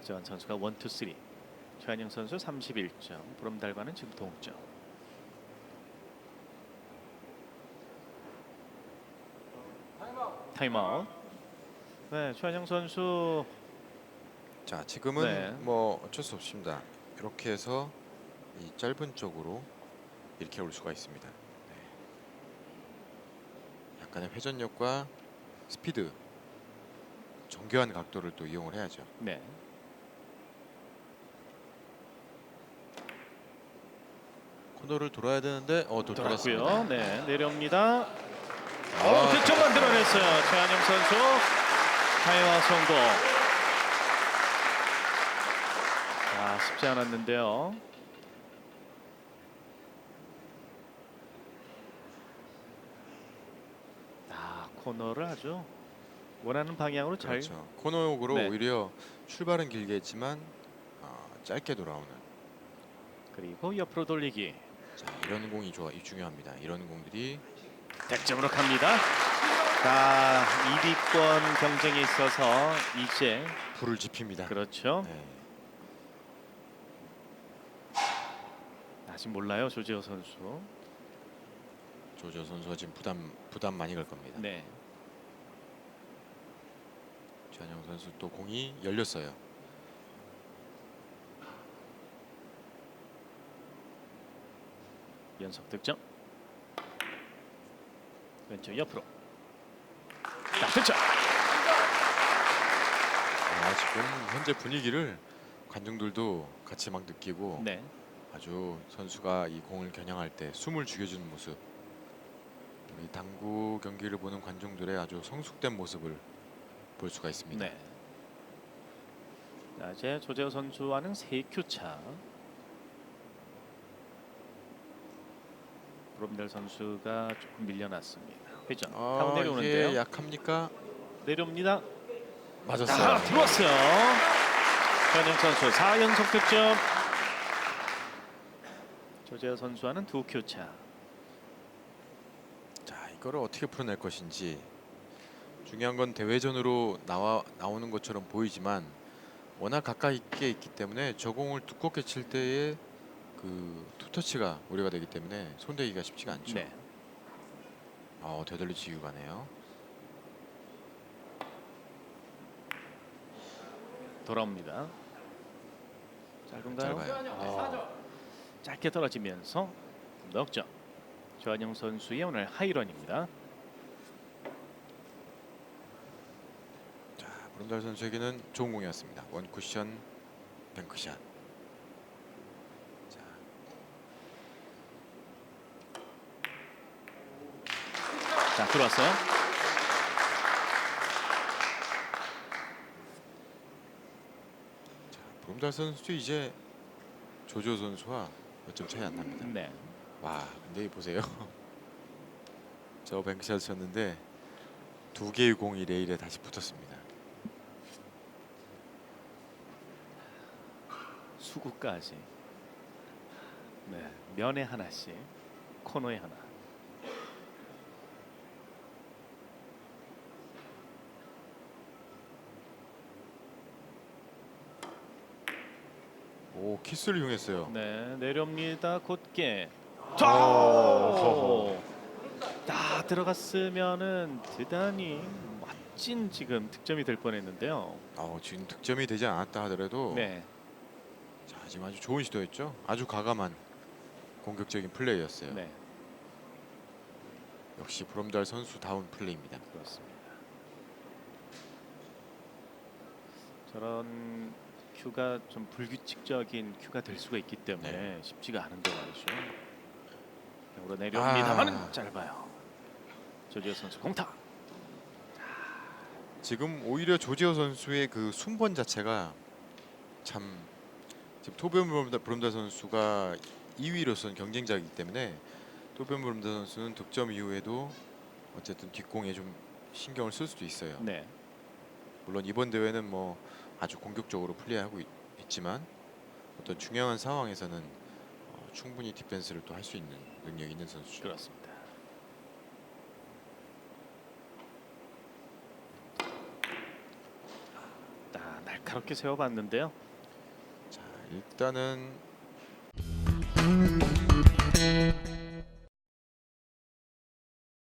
박재환 선수가 1, 2, 3. 최한영 선수 31점. 보름달과는 지금 동점. 타임아웃. 네, 최한영 선수 자 지금은 네. 뭐 어쩔 수 없습니다. 이렇게 해서 이 짧은 쪽으로 이렇게 올 수가 있습니다. 네. 약간의 회전력과 스피드, 정교한 각도를 또 이용을 해야죠. 네. 코너를 돌아야 되는데 어, 또 돌았고요. 돌았습니다. 네, 내려옵니다. 아, 오, 득점 만들어냈어요. 최한영 선수. 타임아웃 성공. 자, 쉽지 않았는데요. 아, 코너를 아주 원하는 방향으로 잘 그렇죠. 코너역으로 네. 오히려 출발은 길게 했지만 어, 짧게 돌아오는. 그리고 옆으로 돌리기. 자 이런 공이 좋아, 이 중요합니다. 이런 공들이 득점으로 갑니다. 자, 2위권 경쟁에 있어서 이제 불을 지핍니다. 그렇죠. 네. 아직 몰라요 조재호 선수. 조조 선수가 지금 부담 부담 많이 갈 겁니다. 네. 최한영 선수 또 공이 열렸어요. 연속 득점. 왼쪽 옆으로. 자, 득점. 아, 지금 현재 분위기를 관중들도 같이 막 느끼고 네. 아주 선수가 이 공을 겨냥할 때 숨을 죽여주는 모습. 이 당구 경기를 보는 관중들의 아주 성숙된 모습을 볼 수가 있습니다. 네. 자, 이제 조재호 선수와는 세큐 차. 브롬델 선수가 조금 밀려났습니다. 회전. 타고 아, 내려오는데요. 이게 약합니까? 내려옵니다. 맞았어요. 아, 들어왔어요. 현영 선수 4연속 득점. 조재호 선수와는 두큐 차. 자, 이거를 어떻게 풀어낼 것인지 중요한 건 대회전으로 나와 나오는 것처럼 보이지만 워낙 가까이 있게 있기 때문에 저 공을 두껍게 칠 때의 그 투터치가 우려가 되기 때문에 손대기가 쉽지가 않죠. 네. 어, 되돌리 지우 가네요. 돌아옵니다. 짧은가요? 짧아요. 어, 짧게 떨어지면서 넉점. 조한영 선수의 오늘 하이런입니다. 자, 브론달 선수에게는 좋은 공이었습니다. 원 쿠션 뱅크샷. 자, 자 들어왔어요. 자, 브론달 선수 이제 조조 선수와 몇 점 차이 안 납니다. 네. 와 근데 이 보세요 저 뱅크샷 쳤는데 두 개의 공이 레일에 다시 붙었습니다 수구까지. 네. 면에 하나씩, 코너에 하나. 오 키스를 이용했어요 네, 내려옵니다. 곧게. 오. 다 들어갔으면은 대단히 멋진 지금 득점이 될 뻔했는데요. 어, 지금 득점이 되지 않았다 하더라도 네, 자, 지금 아주 좋은 시도였죠 아주 과감한 공격적인 플레이였어요 네, 역시 브롬달 선수다운 플레이입니다 그렇습니다. 저런 큐가 좀 불규칙적인 큐가 될 수가 있기 때문에 네. 쉽지가 않은데 말이죠. 으로 내려옵니다만은 아. 짧아요. 조지호 선수 공타. 지금 오히려 조지호 선수의 그 순번 자체가 참 지금 브롬달, 브롬달 선수가 2위로서는 경쟁자이기 때문에 토비언 브롬달 선수는 득점 이후에도 어쨌든 뒷공에 좀 신경을 쓸 수도 있어요. 네, 물론 이번 대회는 뭐 아주 공격적으로 플레이하고 있, 있지만 어떤 중요한 상황에서는 어, 충분히 디펜스를 또 할 수 있는 능력이 있는 선수죠. 그렇습니다. 아, 날카롭게 세워봤는데요. 자 일단은